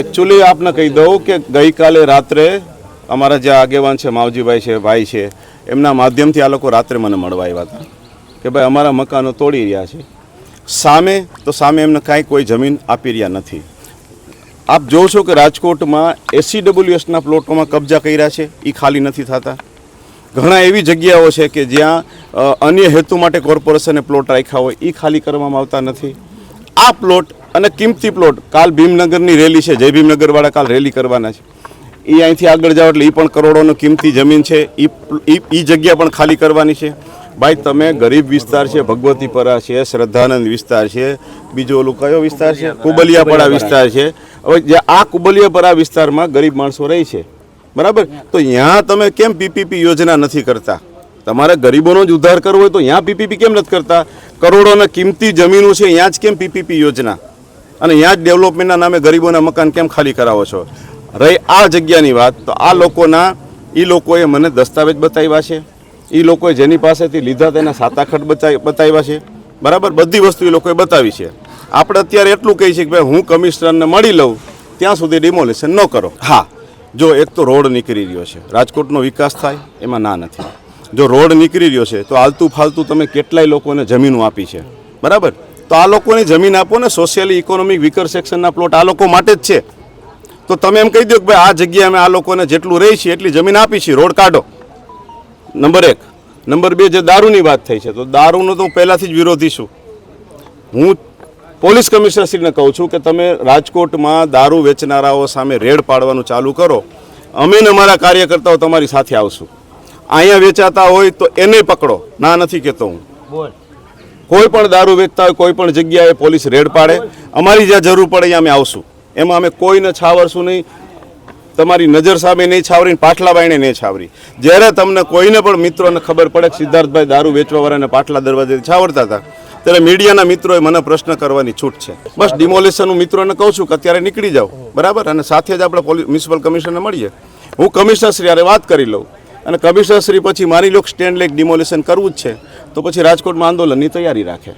Actually આપને કહી દઉં કે ગઈકાલે રાત્રે અમારા જે આગેવાન છે, માવજીભાઈ છે, ભાઈ છે, એમના માધ્યમથી આ લોકો રાત્રે મને મળવા આવ્યા હતા. કે ભાઈ, અમારા મકાનો તોડી રહ્યા છે. સામે, તો સામે એમને કાંઈ કોઈ જમીન આપી રહ્યા નથી. આપ જોવો છો કે રાજકોટમાં એસસીડબ્લ્યુએસના પ્લોટોમાં કબજા કર્યા છે એ ખાલી નથી થતા. ઘણા એવી જગ્યાઓ છે કે જ્યાં અન્ય હેતુ માટે કોર્પોરેશને પ્લોટ રાખ્યા હોય એ ખાલી કરવામાં આવતા નથી. આ પ્લોટ અને કિંમતી પ્લોટ. કાલ ભીમનગરની રેલી છે. જય ભીમનગરવાળા કાલ રેલી કરવાના છે. એ અહીંથી આગળ જાઓ એટલે એ પણ કરોડોનો કિંમતી જમીન છે. એ એ જગ્યા પણ ખાલી કરવાની છે. ભાઈ તમે ગરીબ વિસ્તાર છે ભગવતીપરા છે શ્રદ્ધાનંદ વિસ્તાર છે બીજો ઓલું કયો વિસ્તાર છે? કુબલિયાપરા. વિસ્તાર છે. હવે જે આ કુબલિયાપરા વિસ્તારમાં ગરીબ માણસો રહે છે. બરાબર? તો ત્યાં તમે કેમ પીપીપી યોજના નથી કરતા? તમારે ગરીબોનો જ ઉદ્ધાર કરવો હોય તો ત્યાં પીપીપી કેમ નથી કરતા? કરોડોના કિંમતી જમીનો છે ત્યાં જ કેમ પીપીપી યોજના? અને ત્યાં જ ડેવલપમેન્ટના નામે ગરીબોના મકાન કેમ ખાલી કરાવો છો? રહી આ જગ્યાની વાત, તો આ લોકોના એ લોકોએ મને દસ્તાવેજ બતાવ્યા છે. એ લોકોએ જેની પાસેથી લીધા તેના સાતાખટ બતાવી બતાવ્યા છે. બરાબર? બધી વસ્તુ એ લોકોએ બતાવી છે. આપણે અત્યારે એટલું કહી છીએ કે ભાઈ હું કમિશનરને મળી લઉં, ત્યાં સુધી ડિમોલેશન ન કરો. હા, જો એક તો રોડ નીકળી રહ્યો છે. રાજકોટનો વિકાસ થાય, એમાં ના નથી. જો રોડ નીકળી રહ્યો છે, તો આલતું ફાલતું તમે કેટલાય લોકોને જમીનો આપી છે. બરાબર? તો આ લોકોની જમીન આપો ને સોશિયલી ઇકોનોમિક વીકર સેક્શનના પ્લોટ આ લોકો માટે જ છે. તો તમે એમ કહી દો કે ભાઈ આ જગ્યાએ અમે આ લોકોને જેટલું રહી છીએ એટલી જમીન આપી છીએ, રોડ કાઢો. નંબર એક. નંબર બે, જે દારૂની વાત થઈ છે, તો દારૂનો તો હું પહેલાંથી જ વિરોધી છું. હું પોલીસ કમિશનરશ્રીને કહું છું કે તમે રાજકોટમાં દારૂ વેચનારાઓ સામે રેડ પાડવાનું ચાલુ કરો. અમે ને અમારા કાર્યકર્તાઓ તમારી સાથે આવશું. અહીંયા વેચાતા હોય તો એને પકડો. ના નથી કહેતો હું. કોઈ પણ દારૂ વેચતા હોય, કોઈ પણ જગ્યાએ પોલીસ રેડ પાડે. અમારી જ્યાં જરૂર પડે અહીંયા અમે આવશું. એમાં અમે કોઈને છાવરશું નહીં. તમારી નજર સામે નહીં છાવરીને પાટલા બાઈને નહીં છાવરી. જ્યારે તમને કોઈને પણ મિત્રોને ખબર પડે કે સિદ્ધાર્થભાઈ દારૂ વેચવાવાળાને પાટલા દરવાજેથી છાવરતા હતા, ત્યારે મીડિયાના મિત્રોએ મને પ્રશ્ન કરવાની છૂટ છે. બસ ડિમોલેશન હું મિત્રોને કહું છું કે અત્યારે નીકળી જાઓ. બરાબર? અને સાથે જ આપણે પોલીસ મ્યુનિસિપલ કમિશનરને મળીએ. હું કમિશનરશ્રી હારે વાત કરી લઉં. અને કમિશનરશ્રી પછી મારી લોક સ્ટેન્ડ લેક ડિમોલેશન કરવું જ છે. તો પછી રાજકોટમાં આંદોલનની તૈયારી રાખે.